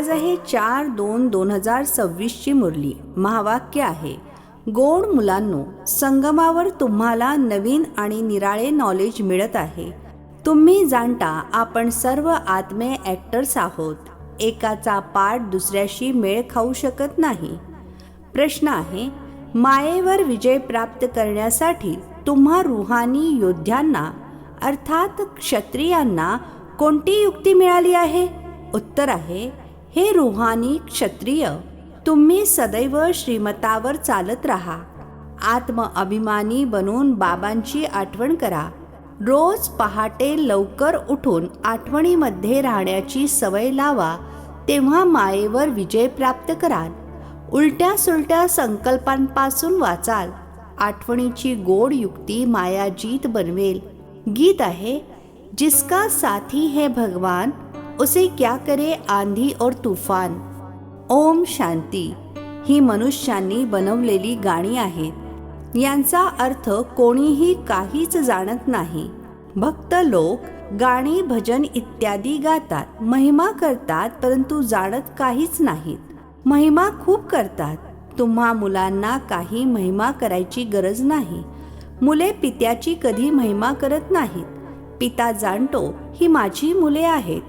आज आहे चार दोन दोन हजार सव्वीसची मुरली. महावाक्य आहे गोड मुलांनो संगमावर तुम्हाला नवीन आणि निराळे नॉलेज मिळत आहे. तुम्ही जाणता आपण सर्व आत्मे ॲक्टर्स आहोत. एकाचा पाठ दुसऱ्याशी मेळ खाऊ शकत नाही. प्रश्न आहे मायेवर विजय प्राप्त करण्यासाठी तुम्हा रुहानी योद्ध्यांना अर्थात क्षत्रियांना कोणती युक्ती मिळाली आहे? उत्तर आहे हे रुहानी क्षत्रिय तुम्ही सदैव श्रीमतावर चालत राहा. आत्म अभिमानी बनून बाबांची आठवण करा. रोज पहाटे लवकर उठून आठवणीमध्ये राहण्याची सवय लावा तेव्हा मायेवर विजय प्राप्त कराल. उलट्या सुलट्या संकल्पांपासून वाचाल. आठवणीची गोड युक्ती माया जीत बनवेल. गीत आहे जिसका साथी है भगवान उसे क्या करे आंधी और तूफान? ओम शांती. ही मनुष्यांनी बनवलेली गाणी आहेत. यांचा अर्थ कोणीही काहीच जाणत नाही. भक्त लोक गाणी भजन इत्यादी गातात. महिमा करतात परंतु जाणत काहीच नाहीत. महिमा खूप करतात. तुम्हा मुलांना काही महिमा करायची गरज नाही. मुले पित्याची कधी महिमा करत नाहीत. पिता जाणतो ही माझी मुले आहेत.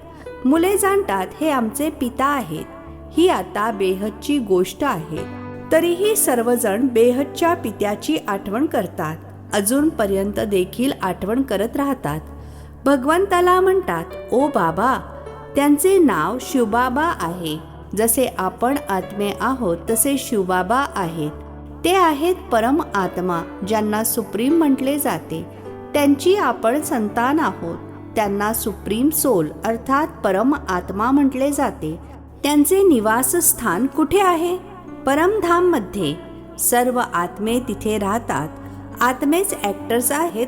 मुले जाणतात हे आमचे पिता आहेत. ही आता बेहदची गोष्ट आहे. तरीही सर्वजण बेहदच्या पित्याची आठवण करतात. अजूनपर्यंत देखील आठवण करत राहतात. भगवंताला म्हणतात ओ बाबा त्यांचे नाव शिवबाबा आहे. जसे आपण आत्मे आहोत तसे शिवबाबा आहेत. ते आहेत परम आत्मा ज्यांना सुप्रीम म्हटले जाते. त्यांची आपण संतान आहोत. त्यांना सुप्रीम सोल अर्थात परम आत्मा म्हटले जाते. त्यांचे निवासस्थान कुठे आहे? परमधाममध्ये. सर्व आत्मे तिथे राहतात. आत्मेच ॲक्टर्स आहेत.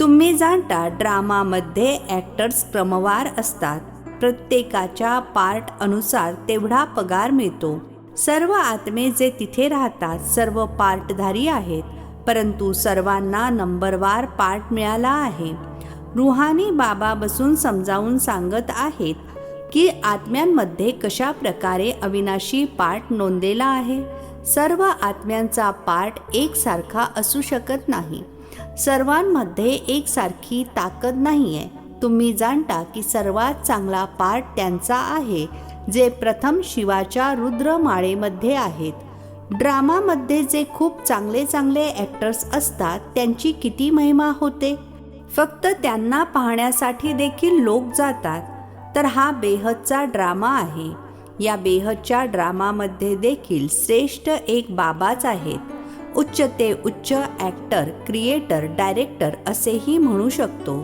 तुम्ही जाणता ड्रामामध्ये ॲक्टर्स क्रमवार असतात. प्रत्येकाच्या पार्ट अनुसार तेवढा पगार मिळतो. सर्व आत्मे जे तिथे राहतात सर्व पार्टधारी आहेत. परंतु सर्वांना नंबरवार पार्ट मिळाला आहे. रुहानी बाबा बसून समजावून सांगत आहेत की आत्म्यांमध्ये कशा प्रकारे अविनाशी पाठ नोंदलेला आहे. सर्व आत्म्यांचा पाठ एकसारखा असू शकत नाही. सर्वांमध्ये एकसारखी ताकद नाही आहे तुम्ही जाणता की सर्वात चांगला पाठ त्यांचा आहे जे प्रथम शिवाच्या रुद्रमाळेमध्ये आहेत. ड्रामामध्ये जे खूप चांगले चांगले ॲक्टर्स असतात त्यांची किती महिमा होते? फक्त त्यांना पाहण्यासाठी देखील लोक जातात तर हा बेहदचा ड्रामा आहे. या बेहदच्या ड्रामामध्ये देखील श्रेष्ठ एक बाबाच आहेत. उच्च ते उच्च ॲक्टर क्रिएटर डायरेक्टर असेही म्हणू शकतो.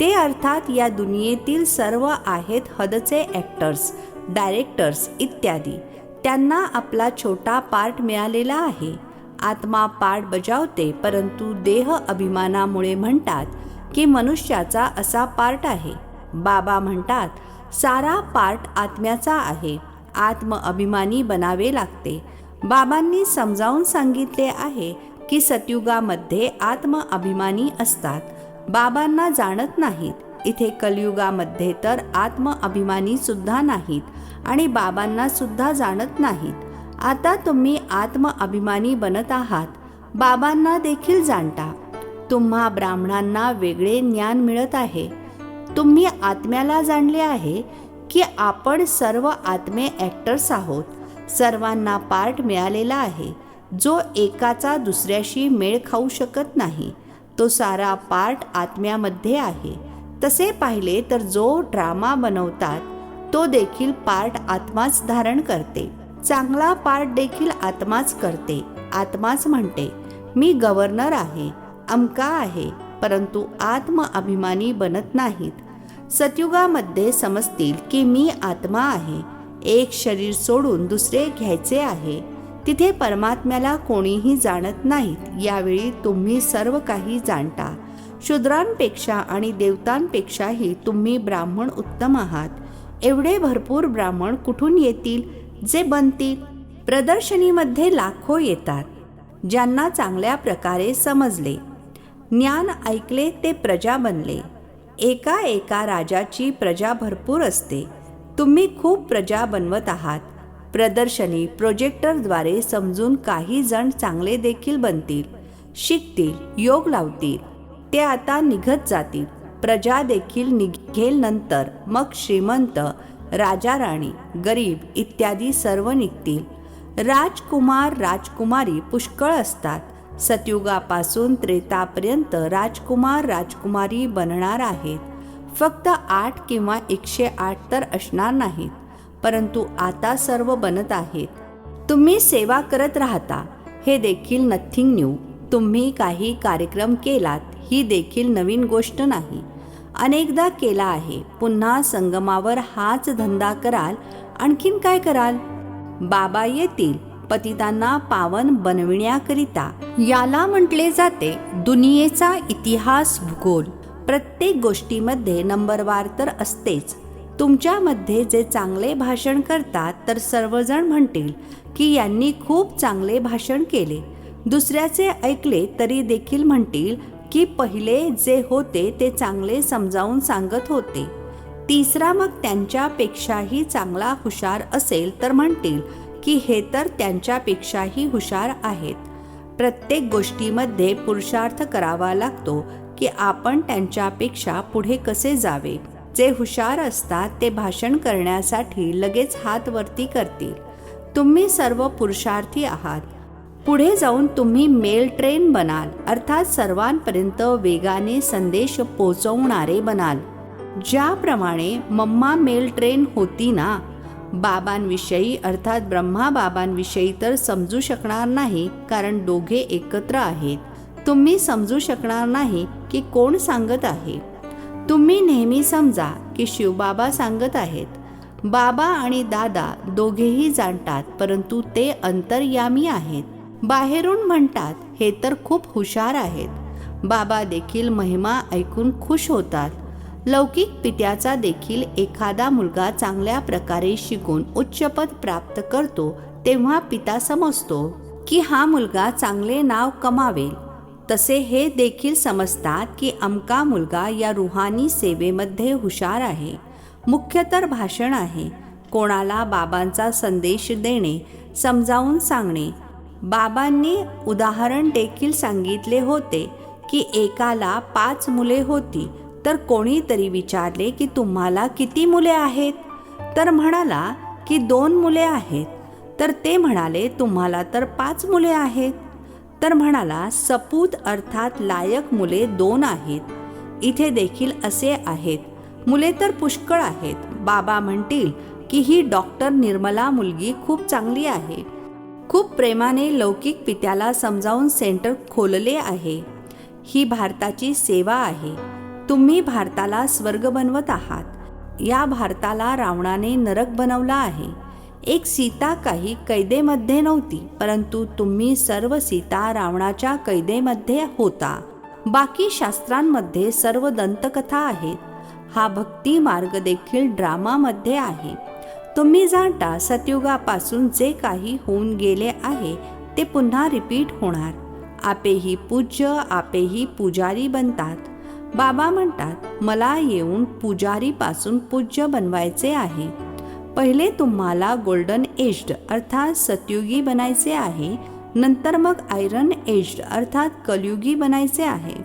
ते अर्थात या दुनियेतील सर्व आहेत हदचे ॲक्टर्स डायरेक्टर्स इत्यादी. त्यांना आपला छोटा पार्ट मिळालेला आहे. आत्मा पाठ बजावते परंतु देह अभिमानामुळे म्हणतात की मनुष्याचा असा पार्ट आहे. बाबा म्हणतात सारा पार्ट आत्म्याचा आहे. आत्म अभिमानी बनावे लागते. बाबांनी समजावून सांगितले आहे की सतयुगामध्ये आत्म अभिमानी असतात. बाबांना जाणत नाहीत. इथे कलियुगामध्ये तर आत्म सुद्धा नाहीत आणि बाबांना सुद्धा जाणत नाहीत. आता तुम्ही आत्म अभिमानी बनत आहात. बाबांना देखील जाणता. तुम्हा ब्राह्मणांना वेगळे ज्ञान मिळत आहे. तुम्ही आत्म्याला जाणले आहे की आपण सर्व आत्मे ॲक्टर्स आहोत. सर्वांना पार्ट मिळालेला आहे. जो एकाचा दुसऱ्याशी मेळ खाऊ शकत नाही तो सारा पार्ट आत्म्यामध्ये आहे. तसे पाहिले तर जो ड्रामा बनवतात तो देखील पार्ट आत्माच धारण करते. चांगला पार्ट देखील आत्माच करते. आत्माच म्हणते मी गव्हर्नर आहे. अमका आहे परंतु आत्म अभिमानी बनत नाहीत. सतयुगामध्ये समजतील की मी आत्मा आहे एक शरीर सोडून दुसरे घ्यायचे आहे. तिथे परमात्म्याला कोणीही जाणत नाहीत यावेळी तुम्ही सर्व काही जाणता. शूद्रांपेक्षा आणि देवतांपेक्षाही तुम्ही ब्राह्मण उत्तम आहात. एवढे भरपूर ब्राह्मण कुठून येतील? जे बनतील? प्रदर्शनीमध्ये लाखो येतात ज्यांना चांगल्या प्रकारे समजले. ज्ञान ऐकले ते प्रजा बनले. एका एका राजाची प्रजा भरपूर असते. तुम्ही खूप प्रजा बनवत आहात. प्रदर्शनी प्रोजेक्टरद्वारे समजून काही जण चांगले देखील बनतील. शिकतील योग लावतील. ते आता निघत जातील. प्रजा देखील निघेल नंतर. मग श्रीमंत राजा राणी गरीब इत्यादी सर्व निघतील. राजकुमार राजकुमारी पुष्कळ असतात. सतयुगापासून त्रेतापर्यंत राजकुमार राजकुमारी बनणार आहेत. फक्त आठ किंवा एकशे आठ तर असणार नाहीत परंतु आता सर्व बनत आहेत. तुम्ही सेवा करत राहता हे देखील नथिंग न्यू तुम्ही काही कार्यक्रम केलात ही देखील नवीन गोष्ट नाही. अनेकदा केला आहे पुन्हा संगमावर हाच धंदा कराल आणखीन काय कराल? बाबा येतील. पतितांना पावन बनविण्याकरिता. याला म्हटले जाते दुनियेचा इतिहास भूगोल. प्रत्येक गोष्टीमध्ये नंबरवार तर असतेच. तुमच्यामध्ये जे चांगले भाषण करतात तर सर्वजण म्हणतील की यांनी खूप चांगले भाषण केले. दुसऱ्याचे ऐकले तरी देखील म्हणतील की पहिले जे होते ते चांगले समजावून सांगत होते. तिसरा मग त्यांच्यापेक्षाही चांगला हुशार असेल तर म्हणतील की हे तर त्यांच्यापेक्षाही हुशार आहेत. प्रत्येक गोष्टीमध्ये पुरुषार्थ करावा लागतो की आपण त्यांच्यापेक्षा पुढे कसे जावे. जे हुशार असतात ते भाषण करण्यासाठी लगेच हात वरती करतील. तुम्ही सर्व पुरुषार्थी आहात. पुढे जाऊन तुम्ही मेल ट्रेन बनाल अर्थात सर्वांपर्यंत वेगाने संदेश पोचवणारे बनाल. ज्याप्रमाणे मम्मा मेल ट्रेन होती ना बाबांविषयी अर्थात ब्रह्मा बाबांविषयी तर समजू शकणार नाही कारण दोघे एकत्र आहेत. तुम्ही समजू शकणार नाही की कोण सांगत आहे. तुम्ही नेहमी समजा की शिवबाबा सांगत आहेत. बाबा आणि दादा दोघेही जाणतात परंतु ते अंतर्यामी आहेत. बाहेरून म्हणतात हे तर खूप हुशार आहेत. बाबा देखील महिमा ऐकून खुश होतात. लौकिक पित्याचा देखील एखादा मुलगा चांगल्या प्रकारे शिकून उच्चपद प्राप्त करतो तेव्हा पिता समजतो की हा मुलगा चांगले नाव कमावेल. तसे हे देखील समजतात की अमका मुलगा या रुहानी सेवेमध्ये हुशार आहे. मुख्य तर भाषण आहे. कोणाला बाबांचा संदेश देणे समजावून सांगणे. बाबांनी उदाहरण देखील सांगितले होते की एकाला पाच मुले होती तर कोणीतरी विचारले की तुम्हाला किती मुले आहेत? तर म्हणाला की दोन मुले आहेत. तर ते म्हणाले तुम्हाला तर पाच मुले आहेत. तर म्हणाला सपूत अर्थात लायक मुले दोन आहेत. इथे देखील असे आहेत. मुले तर पुष्कळ आहेत. बाबा म्हणतील की ही डॉक्टर निर्मला मुलगी खूप चांगली आहे. खूप प्रेमाने लौकिक पित्याला समजावून सेंटर खोलले आहे. ही भारताची सेवा आहे. तुम्ही भारताला स्वर्ग बनवत आहात. या भारताला रावणाने नरक बनवला आहे. एक सीता काही कैदेमध्ये नव्हती परंतु तुम्ही सर्व सीता रावणाच्या कैदेमध्ये होता. बाकी शास्त्रांमध्ये सर्व दंतकथा आहेत. हा भक्ती मार्ग देखील ड्रामामध्ये आहे. तुम्ही जाणता सतयुगापासून जे काही होऊन गेले आहे ते पुन्हा रिपीट होणार. आपेही पूज्य आपेही पुजारी बनतात. बाबा म्हणतात मला येऊन पुजारीपासून पूज्य बनवायचे आहे. पहिले तुम्हाला गोल्डन एज्ड अर्थात सतयुगी बनायचे आहे. नंतर मग आयरन एज्ड अर्थात कलयुगी बनायचे आहे.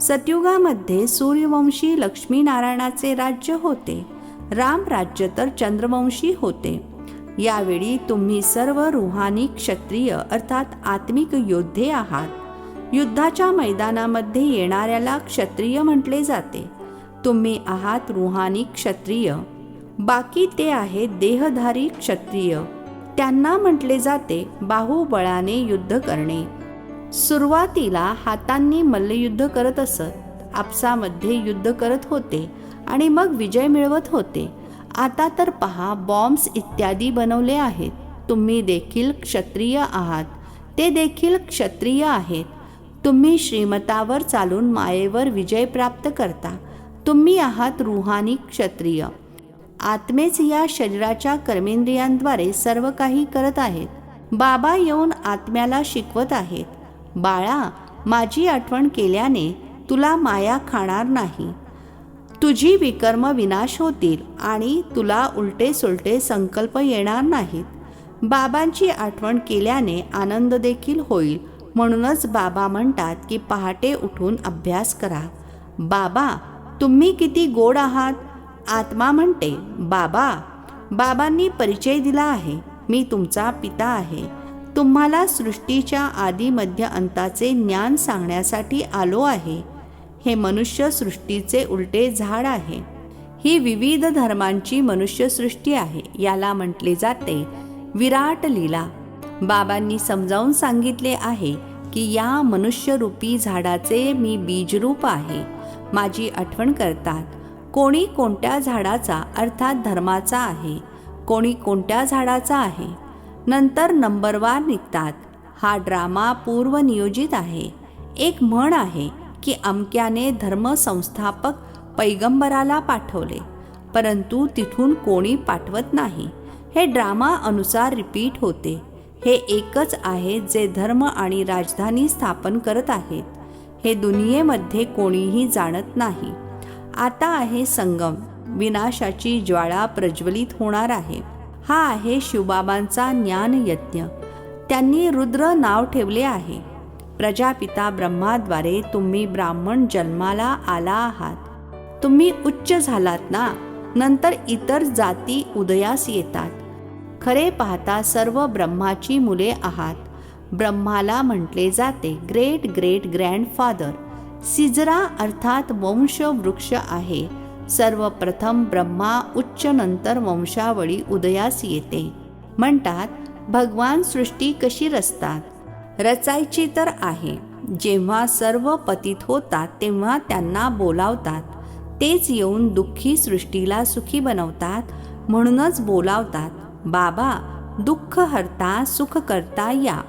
सतयुगामध्ये सूर्यवंशी लक्ष्मीनारायणाचे राज्य होते. राम राज्य तर चंद्रवंशी होते. यावेळी तुम्ही सर्व रुहानी क्षत्रिय अर्थात आत्मिक योद्धे आहात. युद्धाच्या मैदानामध्ये येणाऱ्याला क्षत्रिय म्हटले जाते. तुम्ही आहात रुहानी क्षत्रिय. बाकी ते आहेत देहधारी क्षत्रिय. त्यांना म्हटले जाते बाहुबळाने युद्ध करणे. सुरुवातीला हातांनी मल्लयुद्ध करत असत. आपसामध्ये युद्ध करत होते आणि मग विजय मिळवत होते. आता तर पहा बॉम्ब्स इत्यादी बनवले आहेत. तुम्ही देखील क्षत्रिय आहात. ते देखील क्षत्रिय आहेत. तुम्ही श्रीमतावर चालून मायेवर विजय प्राप्त करता. तुम्ही आहात रुहानी क्षत्रिय. आत्मेच या शरीराच्या कर्मेंद्रियांद्वारे सर्व काही करत आहेत. बाबा येऊन आत्म्याला शिकवत आहेत. बाळा माझी आठवण केल्याने तुला माया खाणार नाही. तुझी विकर्म विनाश होतील आणि तुला उलटे सुलटे संकल्प येणार नाहीत. बाबांची आठवण केल्याने आनंद देखील होईल. म्हणूनच बाबा म्हणतात की पहाटे उठून अभ्यास करा. बाबा तुम्ही किती गोड आहात? आत्मा म्हणते बाबा बाबांनी परिचय दिला आहे. मी तुमचा पिता आहे. तुम्हाला सृष्टीच्या आधी मध्य अंताचे ज्ञान सांगण्यासाठी आलो आहे. हे मनुष्य सृष्टीचे उलटे झाड आहे. ही विविध धर्मांची मनुष्यसृष्टी आहे याला म्हटले जाते विराट लीला. बाबांनी समजावून सांगितले आहे की या मनुष्यरूपी झाडाचे मी बीजरूप आहे. माझी आठवण करतात कोणी कोणत्या झाडाचा अर्थात धर्माचा आहे कोणी कोणत्या झाडाचा आहे. नंतर नंबरवार निघतात. हा ड्रामा पूर्वनियोजित आहे. एक म्हण आहे की अमक्याने धर्मसंस्थापक पैगंबराला पाठवले परंतु तिथून कोणी पाठवत नाही. हे ड्रामा अनुसार रिपीट होते. हे एकच आहे जे धर्म आणि राजधानी स्थापन करत आहेत. हे दुनियेमध्ये कोणीही जाणत नाही. आता आहे संगम. विनाशाची ज्वाळा प्रज्वलित होणार आहे. हा आहे शिवबाबांचा ज्ञानयज्ञ. त्यांनी रुद्र नाव ठेवले आहे. प्रजापिता ब्रह्माद्वारे तुम्ही ब्राह्मण जन्माला आला आहात. तुम्ही उच्च झालात ना? नंतर इतर जाती उदयास येतात. खरे पाहता सर्व ब्रह्माची मुले आहात. ब्रह्माला म्हटले जाते ग्रेट ग्रेट ग्रँडफादर सिजरा अर्थात वंश वृक्ष आहे. सर्वप्रथम ब्रह्मा उच्च नंतर वंशावळी उदयास येते. म्हणतात भगवान सृष्टी कशी रचतात? रचायची तर आहे. जेव्हा सर्व पतित होतात तेव्हा त्यांना बोलावतात. तेच येऊन दुःखी सृष्टीला सुखी बनवतात. म्हणूनच बोलावतात. बाबा दुःख हरता सुख करता या.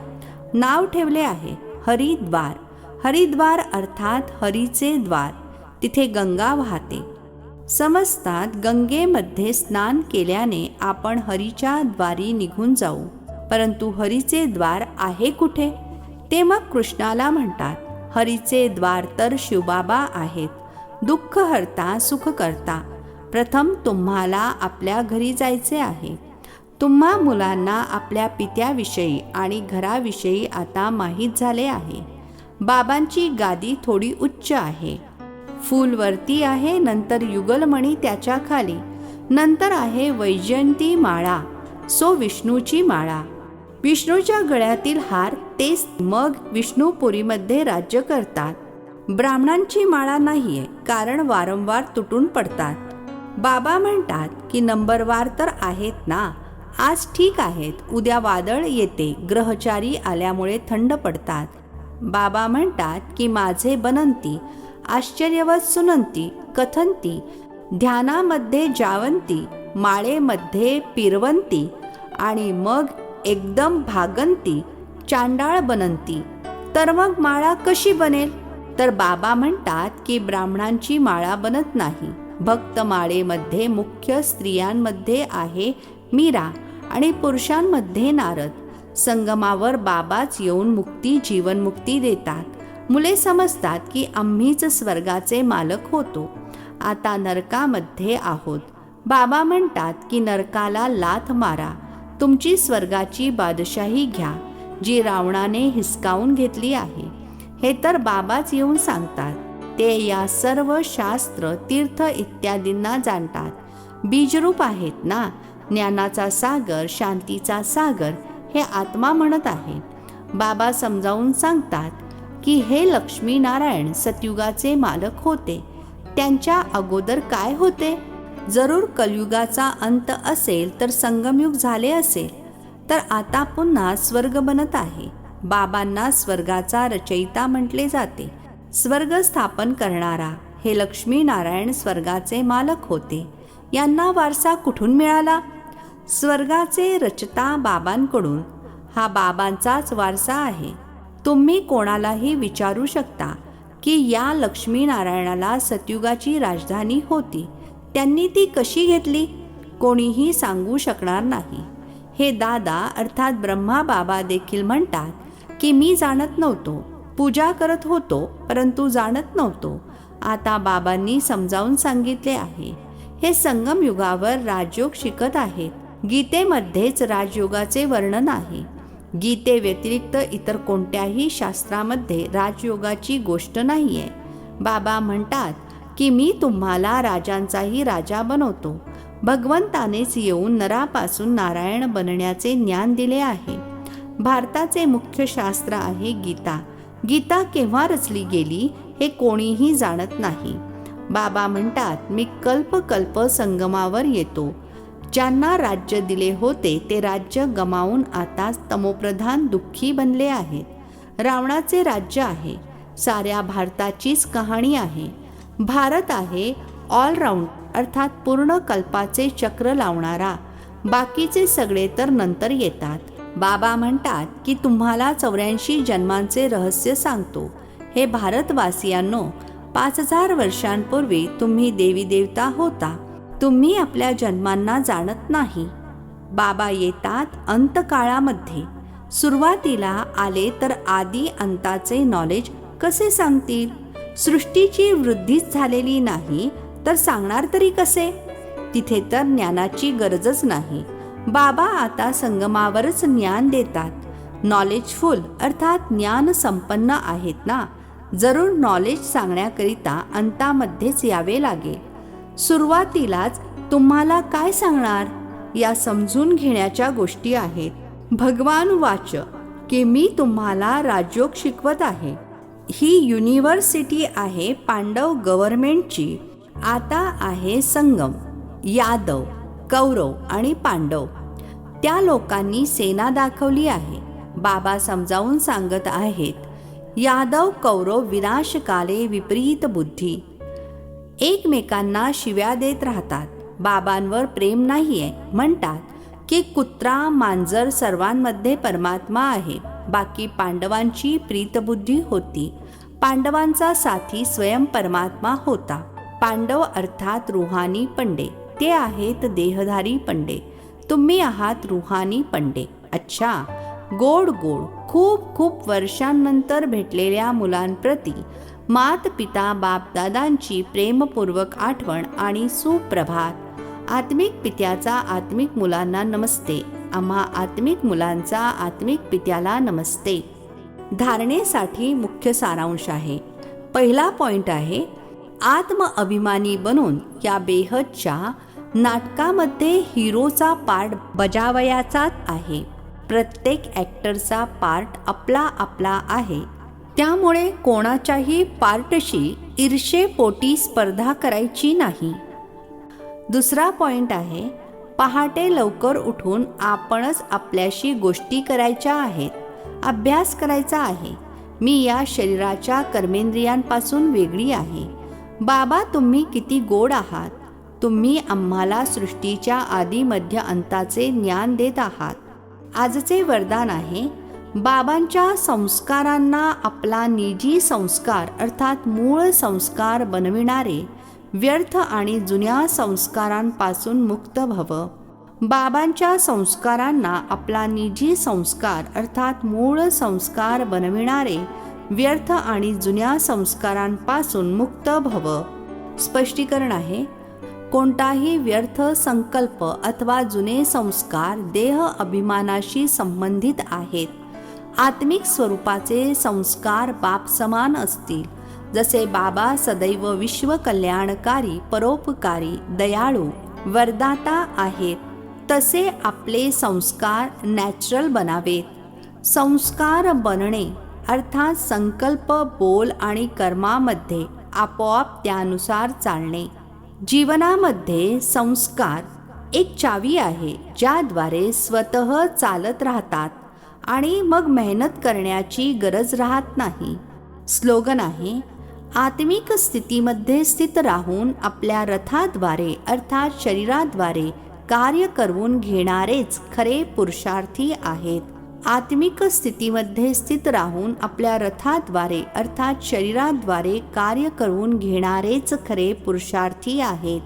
नाव ठेवले आहे हरिद्वार. हरिद्वार अर्थात हरीचे द्वार. तिथे गंगा वाहते. समजतात गंगेमध्ये स्नान केल्याने आपण हरीच्या द्वारी निघून जाऊ. परंतु हरीचे द्वार आहे कुठे? ते मग कृष्णाला म्हणतात. हरीचे द्वार तर शिवबाबा आहेत. दुःख हरता सुख करता. प्रथम तुम्हाला आपल्या घरी जायचे आहे. तुम्हा मुलांना आपल्या पित्याविषयी आणि घराविषयी आता माहीत झाले आहे. बाबांची गादी थोडी उच्च आहे. फूलवरती आहे नंतर युगलमणी त्याच्याखाली. नंतर आहे वैजयंती माळा सो विष्णूची माळा. विष्णूच्या गळ्यातील हार तेच मग विष्णुपुरीमध्ये राज्य करतात. ब्राह्मणांची माळा नाहीये कारण वारंवार तुटून पडतात. बाबा म्हणतात की नंबरवार तर आहेत ना. आज ठीक आहेत. उद्या वादळ येते. ग्रहचारी आल्यामुळे थंड पडतात. बाबा म्हणतात की माझे बनंती आश्चर्यवत सुनंती कथंती ध्यानामध्ये जावंती माळेमध्ये पिरवंती आणि मग एकदम भागंती चांडाळ बनंती. तर मग माळा कशी बनेल? तर बाबा म्हणतात की ब्राह्मणांची माळा बनत नाही. भक्त माळेमध्ये मुख्य स्त्रियांमध्ये आहे मीरा आणि पुरुषांमध्ये नारद संगमावर बाबाच येऊन मुक्ती जीवनमुक्ती देतात. मुले समजतात की आम्हीच स्वर्गाचे मालक होतो. आता नरकामध्ये आहोत. बाबा म्हणतात की नरकाला लाथ मारा. तुमची स्वर्गाची बादशाही घ्या जी रावणाने हिसकावून घेतली आहे. हे तर बाबाच येऊन सांगतात. ते या सर्व शास्त्र तीर्थ इत्यादींना जाणतात. बीजरूप आहेत ना? ज्ञानाचा सागर शांतीचा सागर हे आत्मा म्हणत आहेत. बाबा समजावून सांगतात की हे लक्ष्मी नारायण सतयुगाचे मालक होते. त्यांच्या अगोदर काय होते? जरूर कलयुगाचा अंत असेल तर संगमयुग झाले असेल. तर आता पुन्हा स्वर्ग बनत आहे. बाबांना स्वर्गाचा रचयिता म्हटले जाते. स्वर्ग स्थापन करणारा हे लक्ष्मी नारायण स्वर्गाचे मालक होते. यांना वारसा कुठून मिळाला? स्वर्गाचे रचता बाबांकडून. हा बाबांचाच वारसा आहे. तुम्ही कोणालाही विचारू शकता की या लक्ष्मीनारायणाला सतयुगाची राजधानी होती. त्यांनी ती कशी घेतली? कोणीही सांगू शकणार नाही. हे दादा अर्थात ब्रह्मा बाबा देखील म्हणतात की मी जाणत नव्हतो. पूजा करत होतो परंतु जाणत नव्हतो. आता बाबांनी समजावून सांगितले आहे. हे संगमयुगावर राजयोग शिकत आहेत. गीतेमध्येच राजयोगाचे वर्णन आहे. गीते व्यतिरिक्त इतर कोणत्याही शास्त्रामध्ये राजयोगाची गोष्ट नाही आहे बाबा म्हणतात की मी तुम्हाला राजांचाही राजा बनवतो. भगवंतानेच येऊन नरापासून नारायण बनण्याचे ज्ञान दिले आहे. भारताचे मुख्य शास्त्र आहे गीता. गीता केव्हा रचली गेली हे कोणीही जाणत नाही. बाबा म्हणतात मी कल्प कल्प संगमावर येतो. ज्यांना राज्य दिले होते ते राज्य गमावून आता तमोप्रधान दुःखी बनले आहेत. रावणाचे राज्य आहे. साऱ्या भारताचीच कहाणी आहे. भारत आहे ऑलराऊंड अर्थात पूर्ण कल्पाचे चक्र लावणारा. बाकीचे सगळे तर नंतर येतात. बाबा म्हणतात की तुम्हाला चौऱ्याऐंशी जन्मांचे रहस्य सांगतो. हे भारतवासियांनो पाच हजार वर्षांपूर्वी तुम्ही देवी देवता होता. तुम्ही आपल्या जन्मांना जाणत नाही. बाबा येतात अंतकाळामध्ये. सुरुवातीला आले तर आधी अंताचे नॉलेज कसे सांगतील? सृष्टीची वृद्धीच झालेली नाही तर सांगणार तरी कसे? तिथे तर ज्ञानाची गरजच नाही. बाबा आता संगमावरच ज्ञान देतात. नॉलेजफुल अर्थात ज्ञान संपन्न आहेत ना? जरूर नॉलेज सांगण्याकरिता अंतामध्येच यावे लागेल. सुरुवातीलाच तुम्हाला काय सांगणार? या समजून घेण्याच्या गोष्टी आहेत. भगवान वाच की मी तुम्हाला राजयोग शिकवत आहे. ही युनिव्हर्सिटी आहे पांडव गव्हर्नमेंटची. आता आहे संगम यादव कौरव आणि पांडव. त्या लोकांनी सेना दाखवली आहे. बाबा समजावून सांगत आहेत यादव कौरव विनाशकाले विपरीत बुद्धी. एकमेकांना शिव्या देत राहतात. बाबांवर प्रेम नाही आहे म्हणतात की कुत्रा मांजर सर्वांमध्ये परमात्मा आहे. बाकी पांडवांची प्रीतबुद्धी होती. पांडवांचा साथी स्वयं परमात्मा होता. पांडव अर्थात रुहानी पंडे. ते आहेत देहधारी पंडे. तुम्ही आहात रुहानी पंडे. अच्छा. गोड गोड. खूप खूप वर्षांनंतर भेटलेल्या मुलांप्रती मात पिता बापदादांची प्रेमपूर्वक आठवण आणि सुप्रभात. आत्मिक पित्याचा आत्मिक मुलांना नमस्ते. आम्हा आत्मिक मुलांचा आत्मिक पित्याला नमस्ते. धारणेसाठी मुख्य सारांश आहे. पहिला पॉइंट आहे आत्म अभिमानी बनून या बेहदच्या नाटकामध्ये हिरोचा पार्ट बजावयाचाच आहे. प्रत्येक ॲक्टरचा पार्ट आपला आपला आहे. त्यामुळे कोणाच्याही पार्टशी ईर्षेपोटी स्पर्धा करायची नाही. दुसरा पॉइंट आहे पहाटे लवकर उठून आपणच आपल्याशी गोष्टी करायच्या आहेत अभ्यास करायचा आहे. मी या शरीराच्या कर्मेंद्रियांपासून वेगळी आहे. बाबा तुम्ही किती गोड आहात. तुम्ही आम्हाला सृष्टीच्या आदी मध्य अंताचे ज्ञान देत आहात. आजचे वरदान आहे बाबांच्या संस्कारांना आपला निजी संस्कार अर्थात मूळ संस्कार बनविणारे व्यर्थ आणि जुन्या संस्कारांपासून मुक्त व्हावं. बाबांच्या संस्कारांना आपला निजी संस्कार अर्थात मूळ संस्कार बनविणारे व्यर्थ आणि जुन्या संस्कारांपासून मुक्त भव स्पष्टीकरण आहे कोणताही व्यर्थ संकल्प अथवा जुने संस्कार देह अभिमानाशी संबंधित आहेत. आत्मिक स्वरूपाचे संस्कार बाप समान असतील. जसे बाबा सदैव विश्व कल्याणकारी परोपकारी दयाळू वरदाता आहेत तसे आपले संस्कार नॅचरल बनावेत. संस्कार बनणे अर्थात संकल्प बोल आणि कर्मामध्ये आपोआप त्यानुसार चालणे. जीवनामध्ये संस्कार एक चावी आहे ज्याद्वारे स्वतः चालत राहतात. आणि मग मेहनत करण्याची गरज राहत नाही. स्लोगन आहे आत्मिक स्थितीमध्ये स्थित राहून आपल्या रथाद्वारे अर्थात शरीराद्वारे कार्य करवून घेणारेच खरे पुरुषार्थी आहेत. आत्मिक स्थितीमध्ये स्थित राहून आपल्या रथाद्वारे अर्थात शरीराद्वारे कार्य करवून घेणारेच खरे पुरुषार्थी आहेत.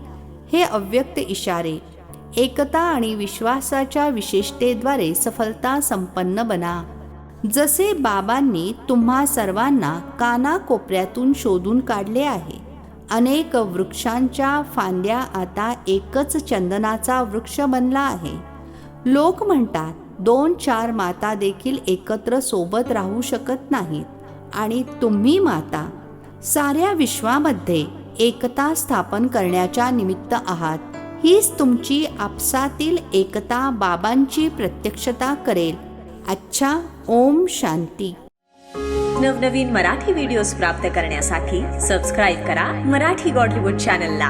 हे अव्यक्त इशारे एकता आणि विश्वासाच्या विशेषतेद्वारे सफलता संपन्न बना. जसे बाबांनी तुम्हा सर्वांना कानाकोपऱ्यातून शोधून काढले आहे अनेक वृक्षांच्या फांद्या आता एकच चंदनाचा वृक्ष बनला आहे. लोक म्हणतात दोन चार माता देखील एकत्र सोबत राहू शकत नाहीत आणि तुम्ही माता साऱ्या विश्वामध्ये एकता स्थापन करण्याच्या निमित्त आहात. हीच तुमची आपसातील एकता बाबांची प्रत्यक्षता करेल. अच्छा ओम शांती. नवनवीन मराठी व्हिडिओज प्राप्त करण्यासाठी सबस्क्राईब करा मराठी गॉडलीवूड चॅनलला